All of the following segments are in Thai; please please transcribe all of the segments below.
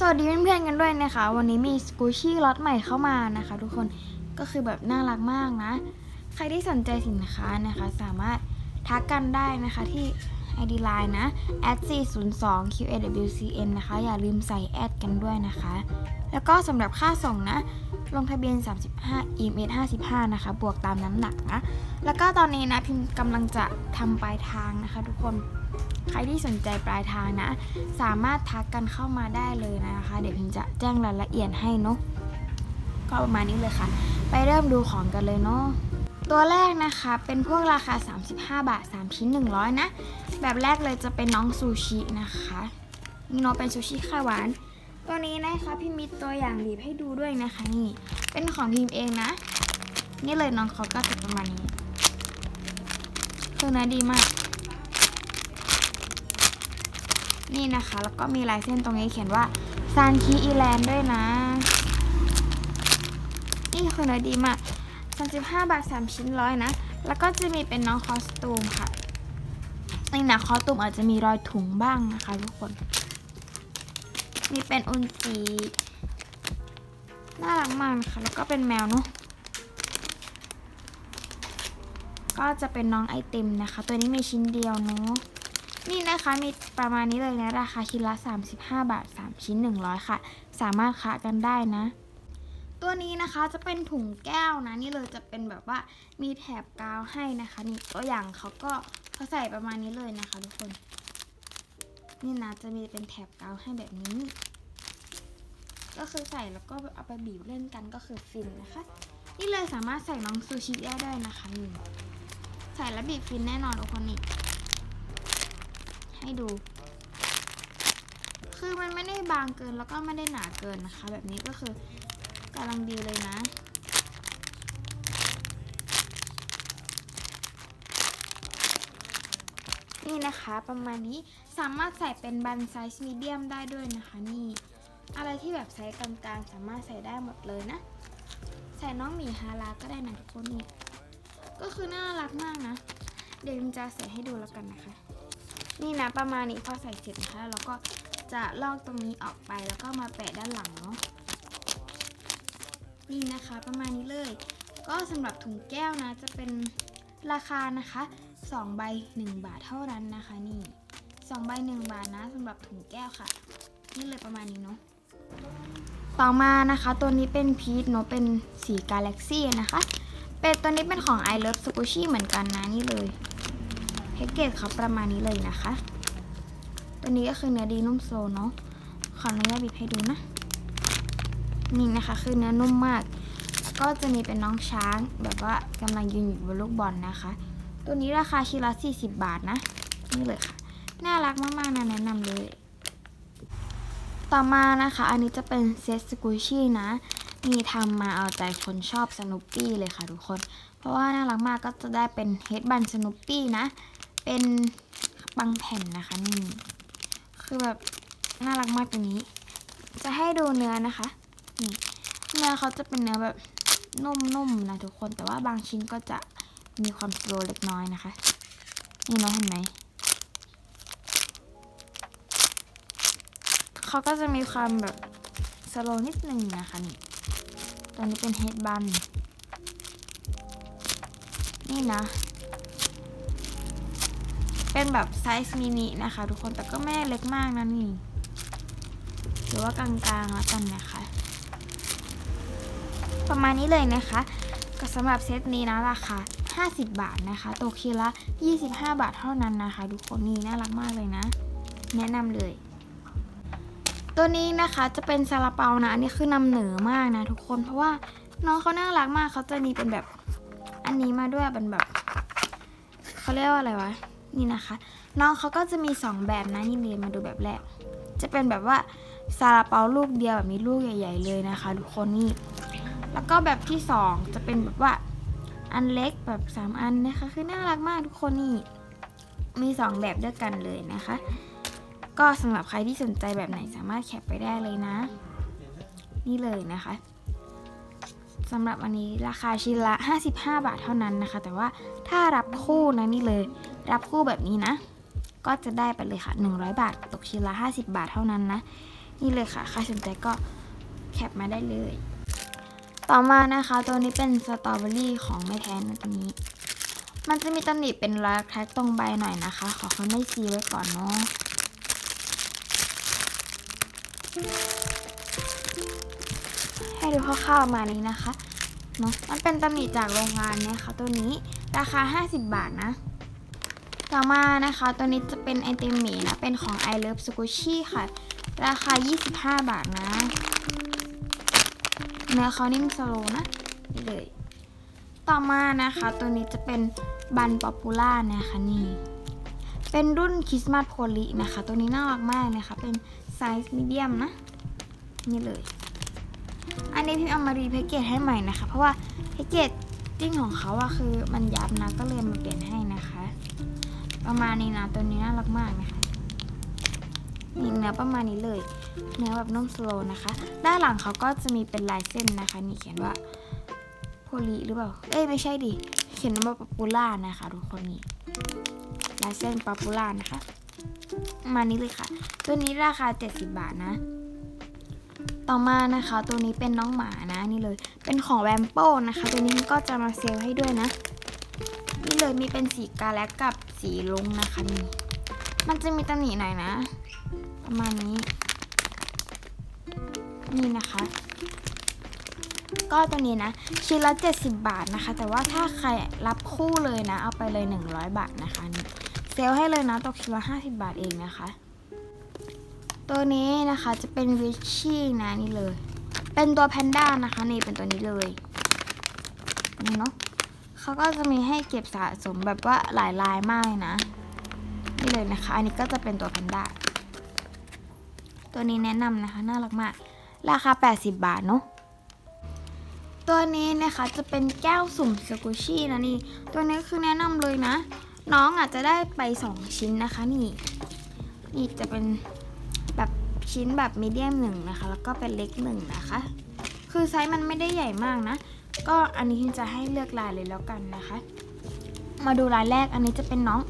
สวัสดีเพื่อนๆกันด้วยนะคะ วันนี้มีสกูชี่ล็อตใหม่เข้ามานะคะ ทุกคนก็คือแบบน่ารักมากนะ ใครที่สนใจสินค้านะคะ สามารถทักกันได้นะคะที่ ID Line นะ @402 QAWCN นะคะ อย่าลืมใส่แอดกันด้วยนะคะ แล้วก็สำหรับค่าส่งนะ ลงทะเบียน 35 EMS 55 นะคะ บวกตามน้ำหนักนะ แล้วก็ตอนนี้นะพิมพ์กำลังจะทำปลายทางนะคะ ทุกคน ใครที่สนใจปลายทางนะ สามารถทักกันเข้ามาได้เลยนะคะ เดี๋ยวพิมจะแจ้งรายละเอียดให้เนาะ ก็ประมาณนี้เลยค่ะ ไปเริ่มดูของกันเลยเนาะตัวแรกนะคะเป็นพวกราคา 35 บาท 3 ชิ้น 100 นะ แบบแรกเลยจะเป็นน้องซูชินะคะ นี่เนาะเป็นซูชิไข่หวาน ตัวนี้นะคะพิมมีตัวอย่างบีบให้ดูด้วยนะคะนี่เป็นของพิมเองนะ นี่เลยน้องเขาก็จะประมาณนี้คือเนื้อดีมาก นี่นะคะแล้วก็มีลายเส้นตรงนี้เขียนว่าซานคีอีแลนด์ด้วยนะ นี่คือเนื้อดีมาก35 บาท 3 ชิ้นร้อยนะ แล้วก็จะมีเป็นน้องคอสตูมค่ะนี่นะคอสตูมอาจจะมีรอยถุงบ้างนะคะทุกคน มีเป็นอุนจีน่ารักมากนะคะ แล้วก็เป็นแมวเนาะก็จะเป็นน้องไอติมนะคะ ตัวนี้มีชิ้นเดียวเนาะนี่นะคะมีประมาณนี้เลยนะ ราคาชิ้นละ 35 บาท 3 ชิ้น 100 ค่ะ สามารถค้ากันได้นะ ตัวนี้นะคะจะเป็นถุงแก้วนะ นี่เลยจะเป็นแบบว่ามีแถบกาวให้นะคะ นี่ตัวอย่างเขาก็เขาใส่ประมาณนี้เลยนะคะทุกคน นี่นะจะมีเป็นแถบกาวให้แบบนี้ ก็คือใส่แล้วก็เอาไปบีบเล่นกันก็คือฟินนะคะ นี่เลยสามารถใส่น้องซูชิได้ด้วยนะคะนี่ใส่แล้วบีบฟินแน่นอนทุกคนนี่ให้ดู คือมันไม่ได้บางเกินแล้วก็ไม่ได้หนาเกินนะคะ แบบนี้ก็คือกำลังดีเลยนะ นะคะ ประมาณนี้สามารถใส่เป็นบันไซส์มีเดียมได้ด้วยนะคะนี่ อะไรที่แบบไซส์กลางๆ สามารถใส่ได้หมดเลยนะ ใส่น้องหมีฮาราก็ได้นะทุกคนนี่ก็คือน่ารักมากนะ เดี๋ยวจะใส่ให้ดูแล้วกันนะคะ นี่นะประมาณนี้พอใส่เสร็จนะคะแล้วก็จะลอกตรงนี้ออกไปแล้วก็มาแปะด้านหลังเนาะนี่นะคะประมาณนี้เลย ก็สำหรับถุงแก้วนะจะเป็นราคานะคะ 2 ใบ 1 บาทเท่านั้นนะคะนี่2ใบ 1 บาทนะสำหรับถุงแก้วค่ะ นี่เลยประมาณนี้เนาะต่อมานะคะตัวนี้เป็นพีชเนาะเป็นสีกาแล็กซี่นะคะ เป็นตัวนี้เป็นของ I Love Squishy เหมือนกันนะนี่เลยแพ็กเกจเขาประมาณนี้เลยนะคะ ตัวนี้ก็คือเนื้อดีนุ่มโซเนาะขออนุญาตบีบให้ดูนะนี่นะคะคือเนื้อนุ่มมาก ก็จะมีเป็นน้องช้างแบบว่ากำลังยืนอยู่บนลูกบอลนะคะ ตัวนี้ราคาชิ้นละ40 บาทนะ นี่เลยค่ะ น่ารักมากๆนะแนะนำเลย ต่อมานะคะ อันนี้จะเป็นเซตสกูชี่นะมีทำมาเอาใจคนชอบสนุปปี้เลยค่ะทุกคน เพราะว่าน่ารักมากก็จะได้เป็นเฮดบันสนุปปี้นะ เป็นบางแผ่นนะคะนี่คือแบบน่ารักมากตัวนี้ จะให้ดูเนื้อนะคะนี่เนื้อเขาจะเป็นเนื้อแบบนุ่มๆนะทุกคนแต่ว่าบางชิ้นก็จะ มีความสโลเล็กน้อยนะคะ นี่เนาะเห็นไหมเขาก็จะมีความแบบสโลนิดนึงนะคะนี่ตัวนี้เป็นเฮดบันนี่นะ เป็นแบบไซส์มินินะคะ ทุกคนแต่ก็ไม่เล็กมากนะนี่หรือว่ากลางๆแล้วกันนะคะ ประมาณนี้เลยนะคะก็สำหรับเซตนี้นะราคา 50 บาทนะคะตกคีละ 25 บาทเท่านั้นนะคะทุกคนนี่น่ารักมากเลยนะ แนะนำเลย ตัวนี้นะคะจะเป็นซาลาเปานะอันนี้คือนำเหนือมากนะทุกคนเพราะว่าน้องเขาน่ารักมากเขาจะมีเป็นแบบอันนี้มาด้วยเป็นแบบเขาเรียกว่าอะไรวะนี่นะคะ น้องเขาก็จะมี 2 แบบนะนี่เลยมาดูแบบแรก จะเป็นแบบว่าซาลาเปาลูกเดียวแบบมีลูกใหญ่ ๆ เลยนะคะทุกคนนี่แล้วก็แบบที่ 2 จะเป็นแบบว่า อันเล็กแบบ 3 อันนะคะ คือน่ารักมากทุกคนนี่ มี 2 แบบด้วยกันเลยนะคะ ก็สำหรับใครที่สนใจแบบไหนสามารถแคปไปได้เลยนะ นี่เลยนะคะสำหรับอันนี้ราคาชิ้นละ 55 บาทเท่านั้นนะคะ แต่ว่าถ้ารับคู่นะนี่เลย รับคู่แบบนี้นะ ก็จะได้ไปเลยค่ะ 100 บาท ตกชิ้นละ 50 บาทเท่านั้นนะ นี่เลยค่ะ ใครสนใจก็แคปมาได้เลย ต่อมานะคะตัวนี้เป็นสตรอเบอรี่ของแม่แทนนะตัวนี้ มันจะมีตำหนิเป็นรอยแคร็กตรงใบหน่อยนะคะ ขอเขาไม่ซีไว้ก่อนเนาะให้ดูคร่าวๆมานี้นะคะเนาะมันเป็นตำหนิจากโรงงานนี่ยค่ะตัวนี้ราคา 50 บาทนะต่อมานะคะ ตัวนี้จะเป็นไอติมหมีนะ เป็นของ I Love s q u i s h y ค่ะ ราคา 25 บาทนะ เนื้อเขานิ่มสโลนะนี่เลย ต่อมานะคะ ตัวนี้จะเป็นบันป๊อปปูล่านะคะนี่ เป็นรุ่นคริสต์มาสโพลีนะคะ ตัวนี้น่ารักมากนะคะ เป็นไซส์มีเดียมนะ นี่เลย อันนี้พี่เอามารีแพคเกจให้ใหม่นะคะ เพราะว่าแพคเกจจิ้งของเขาอะคือมันยับนะก็เลยมาเปลี่ยนให้นะคะ ประมาณนี้นะตัวนี้น่ารักมากนะคะ นี่เนื้อประมาณนี้เลย เนื้อแบบนุ่มสโลนะคะ ด้านหลังเขาก็จะมีเป็นลายเส้นนะคะ นี่เขียนว่าโพลีหรือเปล่า เอ้ยไม่ใช่ดิ เขียนว่าป๊อปปูล่านะคะทุกคนนี่ ลายเส้นป๊อปปูล่านะคะประมาณนี้เลยค่ะ ตัวนี้ราคา 70 บาทนะต่อมานะคะตัวนี้เป็นน้องหมานะนี่เลย เป็นของแวมโป้นะคะ ตัวนี้ก็จะมาเซลล์ให้ด้วยนะ นี่เลยมีเป็นสีกาแล็กกับสีลุงนะคะนี่มันจะมีตำหนิหน่อยนะ ประมาณนี้ นี่นะคะ ก็ตัวนี้นะชิ้นละ 70 บาทนะคะ แต่ว่าถ้าใครรับคู่เลยนะ เอาไปเลย 100 บาทนะคะนี่เซลให้เลยนะตกชิ้นละ 50 บาทเองนะคะ ตัวนี้นะคะจะเป็นวิชชี่นะนี่เลย เป็นตัวแพนด้านะคะนี่เป็นตัวนี้เลยนี่เนาะเขาก็จะมีให้เก็บสะสมแบบว่าหลายลายมากเลยนะ นี่เลยนะคะ อันนี้ก็จะเป็นตัวแพนด้า ตัวนี้แนะนำนะคะ น่ารักมาก ราคา 80 บาทเนาะตัวนี้นะคะจะเป็นแก้วสุ่มสกุชี่นะนี่ ตัวนี้คือแนะนำเลยนะ น้องอาจจะได้ไป 2 ชิ้นนะคะนี่ นี่จะเป็นแบบชิ้นแบบมีเดียมหนึ่งนะคะ แล้วก็เป็นเล็กหนึ่งนะคะ คือไซส์มันไม่ได้ใหญ่มากนะ ก็อันนี้จะให้เลือกลายเลยแล้วกันนะคะ มาดูลายแรกอันนี้จะเป็นน้อง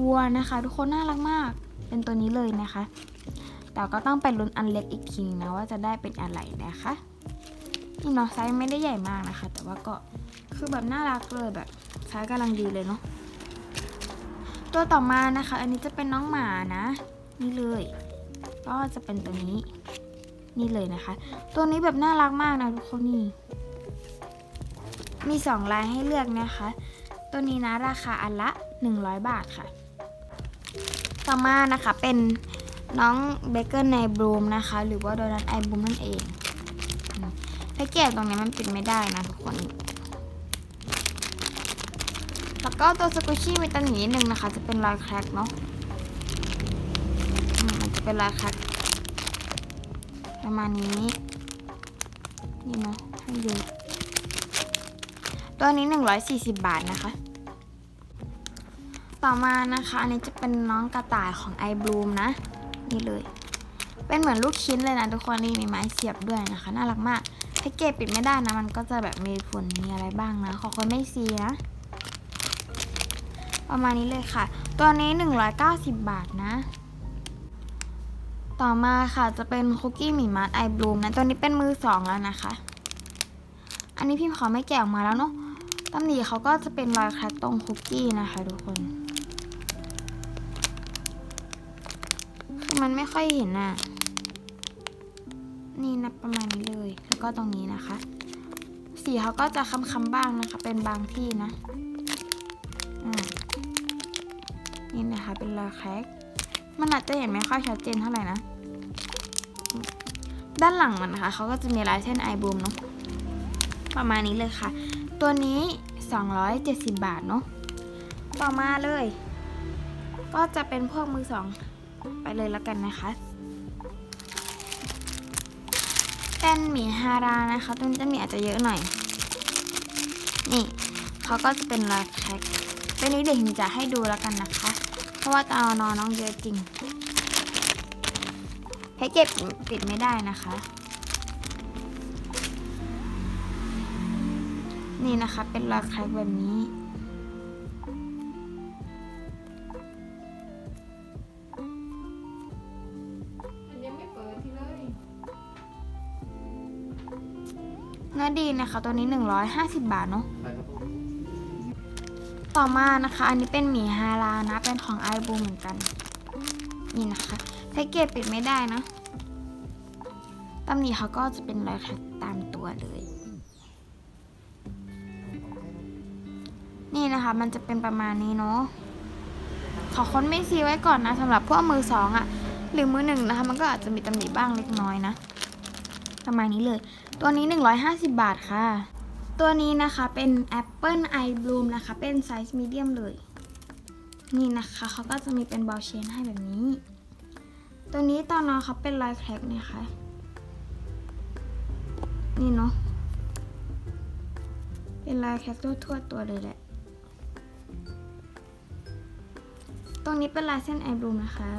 วัวนะคะ ทุกคนน่ารักมาก เป็นตัวนี้เลยนะคะ แต่ก็ต้องไปลุ้นอันเล็กอีกทีนะว่าจะได้เป็นอะไรนะคะนี่เนาะไซส์ไม่ได้ใหญ่มากนะคะ แต่ว่าก็คือแบบน่ารักเลยแบบไซส์กำลังดีเลยเนาะตัวต่อมานะคะ อันนี้จะเป็นน้องหมานะ นี่เลย ก็จะเป็นตัวนี้ นี่เลยนะคะ ตัวนี้แบบน่ารักมากนะทุกคนนี่มีสองลายให้เลือกนะคะ ตัวนี้นะราคาอันละ 100 บาทค่ะ ต่อมานะคะเป็น น้องเบเกอร์ในบลูมนะคะ หรือว่าโดนัทไอบลูมนั่นเองแพ็กเกจตรงนี้มันปิดไม่ได้นะทุกคน แล้วก็ตัวสกุชี่มีตำหนินิดนึงนะคะ จะเป็นรอยแครกเนาะมันจะเป็นรอยแครกประมาณนี้นี่นาะให้ดูตัวนี้ 140 บาทนะคะ ต่อมานะคะ อันนี้จะเป็นน้องกระต่ายของ i b l o o m นะ นี่เลย เป็นเหมือนลูกชิ้นเลยนะทุกคนนี่มีไม้เสียบด้วยนะคะ น่ารักมากแพ็กเกจปิดไม่ได้นะมันก็จะแบบมีฝุ่นมีอะไรบ้างนะขอคนไม่ซีนะประมาณนี้เลยค่ะ ตัวนี้ 190 บาทนะ ต่อมาค่ะจะเป็นคุกกี้หมี่มัดไอบลูมนะตัวนี้เป็นมือสองแล้วนะคะ อันนี้พิมพ์ขอไม่แกะออกมาแล้วเนาะตำหนิเขาก็จะเป็นรอยแครกตรงคุกกี้นะคะทุกคน มันไม่ค่อยเห็นอะ นี่นะประมาณนี้เลย แล้วก็ตรงนี้นะคะ สีเขาก็จะค้ำๆบ้างนะคะ เป็นบางที่นะอืมนี่นะคะ เป็นรอยแครกมันอาจจะเห็นไม่ค่อยชัดเจนเท่าไหร่นะ ด้านหลังมันนะคะเขาก็จะมีลายเส้นไอบูมเนาะ ประมาณนี้เลยค่ะ ตัวนี้ 270 บาทเนาะ ต่อมาเลย ก็จะเป็นพวกมือสอง ไปเลยแล้วกันนะคะเป็นหมีฮารานะคะตัวนี้จะมีอาจจะเยอะหน่อย นี่เขาก็จะเป็นลายแคคตัวนี้เดี๋ยวจะให้ดูแล้วกันนะคะ เพราะว่าตอนอนน้องเยอะจริงแพ็กเกจปิดไม่ได้นะคะ นี่นะคะเป็นรอยแครกแบบนี้ นื้อดีนะคะตัวนี้ 150 บาทเนาะใส่กระปุกต่อมานะคะ อันนี้เป็นหมี่ฮาลานะ เป็นของไอบูเหมือนกัน นี่นะคะแพ็กเกจปิดไม่ได้นะตำหนิเขาก็จะเป็นรอยขัดตามตัวเลย นี่นะคะมันจะเป็นประมาณนี้เนาะขอค้นไม่ซีไว้ก่อนนะสำหรับพวกมือสองอะหรือมือหนึ่งนะคะ มันก็อาจจะมีตำหนิบ้างเล็กน้อยนะประมาณนี้เลย ตัวนี้ 150 บาทค่ะ ตัวนี้นะคะเป็น Apple Eye Bloom นะคะ เป็นไซส์มีเดียมเลย นี่นะคะเขาก็จะมีเป็นบอลเชนให้แบบนี้ ตัวนี้ตอนนอนเขาเป็นรอยแคร็กนี่ยค่ะนี่เนาะ เป็นรอยแคร็กทั่วๆตัวเลยแหละ ตรงนี้เป็นลายเส้นไอบลูมนะคะ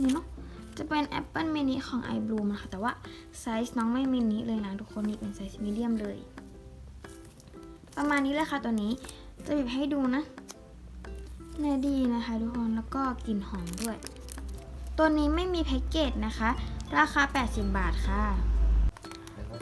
นี่เนาะ จะเป็น Apple mini ของ i Bloom นะคะ แต่ว่าไซส์น้องไม่มินิเลยนะทุกคนนี่เป็นไซส์มีเดียมเลย ประมาณนี้เลยค่ะตัวนี้ จะบีบให้ดูนะเนื้อดีนะคะทุกคน แล้วก็กลิ่นหอมด้วย ตัวนี้ไม่มีแพ็กเกจนะคะ ราคา 80 บาทค่ะ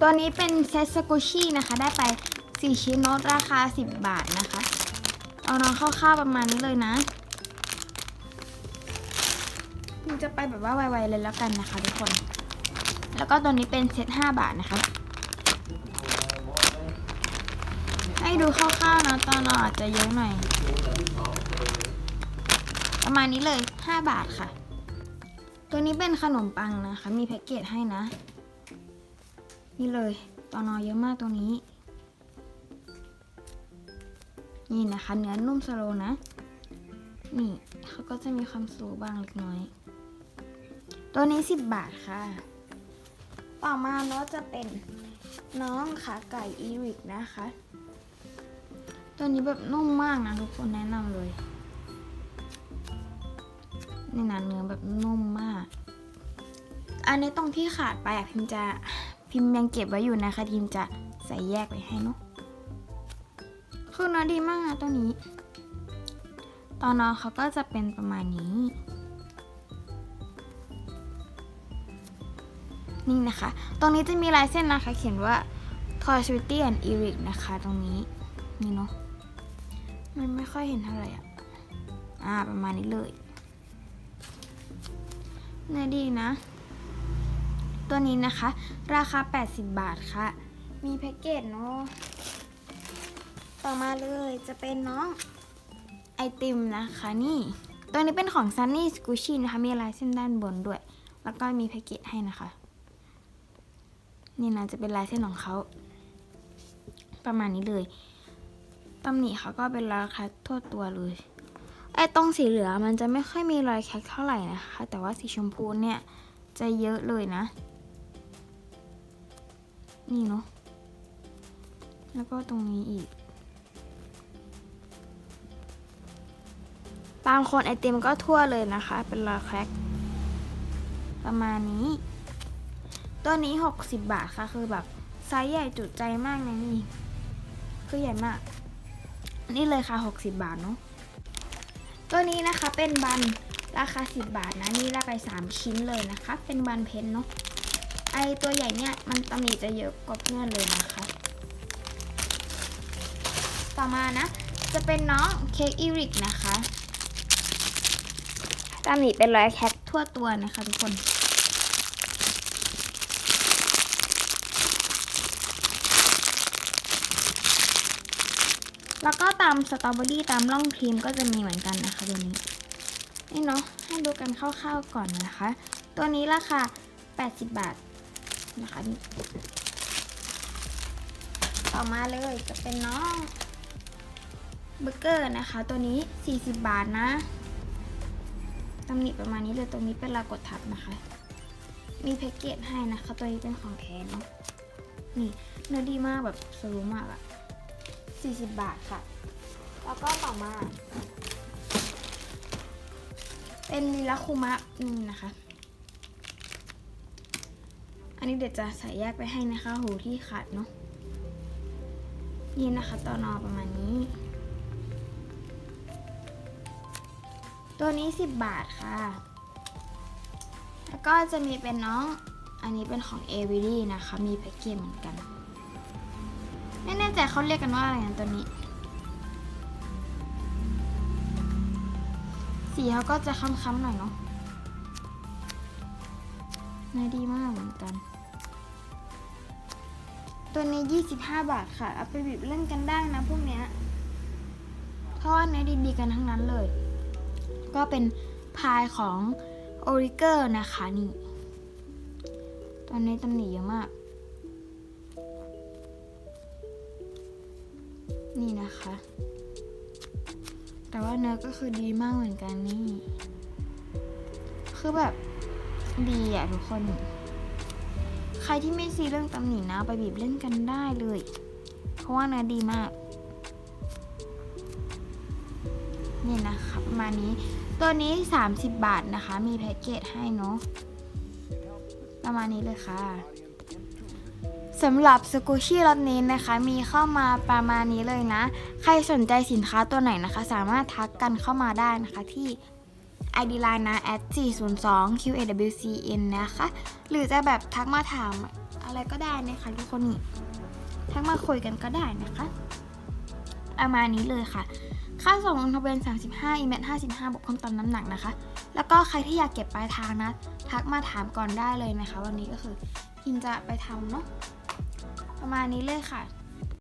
ตัวนี้เป็นเซตสกูชี่นะคะ ได้ไป 4 ชิ้นโน้ตราคา 10 บาทนะคะ เอาน้องคร่าๆประมาณนี้เลยนะ มันจะไปแบบว่าไวๆเลยแล้วกันนะคะทุกคน แล้วก็ตัวนี้เป็นเซต5บาทนะคะ ให้ดูคร่าวๆนะตอนเราอาจจะเยอะหน่อย ประมาณนี้เลย 5 บาทค่ะ ตัวนี้เป็นขนมปังนะคะ มีแพ็กเกจให้นะ นี่เลยตอนอเยอะมากตัวนี้ นี่นะคะ เนื้อนุ่มสโลนะ นี่เขาก็จะมีความสูงบ้างเล็กน้อย ตัวนี้ 10 บาทค่ะ ต่อมาเนาะจะเป็นน้องขาไก่อีริกนะคะ ตัวนี้แบบนุ่มมากนะทุกคนแนะนำเลยนี่นะเนื้อแบบนุ่มมาก อันนี้ตรงที่ขาดไปอะพิมจะพิมยังเก็บไว้อยู่นะคะพิมจะใส่แยกไว้ให้เนาะคือเนื้อดีมากนะตัวนี้ ตอนนอนเขาก็จะเป็นประมาณนี้ นี่นะคะ ตรงนี้จะมีลายเส้นนะคะ เขียนว่า Toy Sweetie and Eric นะคะ ตรงนี้ นี่เนาะ มันไม่ค่อยเห็นเท่าไหร่อะ อ่า ประมาณนี้เลยเนื้อดีนะ ตัวนี้นะคะ ราคา 80 บาทค่ะ มีแพ็กเกจเนาะ ต่อมาเลยจะเป็นน้องไอติมนะคะนี่ ตัวนี้เป็นของ Sunny Squishy นะคะ มีลายเส้นด้านบนด้วย แล้วก็มีแพ็กเกจให้นะคะ นี่นะจะเป็นลายเส้นของเขาประมาณนี้เลยตำหนิเขาก็เป็นรอยแคคทั่วตัวเลยไอ้ตรงสีเหลืองมันจะไม่ค่อยมีรอยแคคเท่าไหร่นะคะ แต่ว่าสีชมพูเนี่ยจะเยอะเลยนะ นี่เนาะแล้วก็ตรงนี้อีก บางคนไอติมก็ทั่วเลยนะคะ เป็นรอยแครกประมาณนี้ ตัวนี้ 60 บาทค่ะ คือแบบไซส์ใหญ่จุใจมากนะนี่ คือใหญ่มาก นี่เลยค่ะ 60 บาทเนาะ ตัวนี้นะคะเป็นบันราคา 10 บาทนะ นี่ได้ไป 3 ชิ้นเลยนะคะ เป็นบันเพนเนาะ ไอตัวใหญ่เนี่ยมันตำหนิจะเยอะกว่าเพื่อนเลยนะคะ ต่อมานะ จะเป็นน้องเค้กอีริกนะคะตำหนิเป็นรอยแคททั่วตัวนะคะทุกคน แล้วก็ตามสตรอเบอรี่ตามร่องครีมก็จะมีเหมือนกันนะคะตัวนี้นี่เนาะให้ดูกันคร่าวๆก่อนนะคะ ตัวนี้ราคา 80 บาทนะคะนี่ต่อมาเลยจะเป็นน้องเบอร์เกอร์นะคะ ตัวนี้ 40 บาทนะตำหนิประมาณนี้เลยตรงนี้เป็นลากดทับนะคะ มีแพ็กเกจให้นะคะ ตัวนี้เป็นของแท้เนาะนี่เนื้อดีมากแบบสรูมากอะ 40 บาทค่ะ แล้วก็ต่อมา เป็นลิลาคุมะนี่นะคะ อันนี้เดี๋ยวจะใส่แยกไปให้นะคะ หูที่ขาดเนาะ นี่นะคะตอนอประมาณนี้ ตัวนี้ 10 บาทค่ะ แล้วก็จะมีเป็นน้อง อันนี้เป็นของ a v i l y นะคะ มีแพ็กเกจเหมือนกัน ไม่แน่ใจเขาเรียกกันว่าอะไรนตัวนี้ สีเขาก็จะค้ำๆหน่อยเนาะนื้อดีมากเหมือนกัน ตัวนี้ 25 บาทค่ะ เอาไปบีบเล่นกันได้นะพวกเนี้ยเพราะว่าเนื้อดีๆกันทั้งนั้นเลย ก็เป็นพายของโอริเกอร์นะคะนี่ ตอนนี้ตำหนิเยอะมาก นะคะ แต่ว่าเนื้อก็คือดีมากเหมือนกันนี่ คือแบบดีอะทุกคน ใครที่ไม่ซีเรื่องตำหนินะไปบีบเล่นกันได้เลย เพราะว่าเนื้อดีมาก นี่นะคะประมาณนี้ ตัวนี้ 30 บาทนะคะ มีแพ็กเกจให้เนาะประมาณนี้เลยค่ะ สำหรับสกูชี่รถนี้นะคะมีเข้ามาประมาณนี้เลยนะ ใครสนใจสินค้าตัวไหนนะคะ สามารถทักกันเข้ามาได้นะคะที่ ID Line นะ at 402 QAWCN นะคะ หรือจะแบบทักมาถามอะไรก็ได้นะคะทุกคนนี่ทักมาคุยกันก็ได้นะคะประมาณนี้เลยค่ะ ค่าส่งลงทะเบียน35 อีเมล55บวกความตามน้ำหนักนะคะ แล้วก็ใครที่อยากเก็บปลายทางนะ ทักมาถามก่อนได้เลยนะคะ วันนี้ก็คือพิมจะไปทำเนาะประมาณนี้เลยค่ะ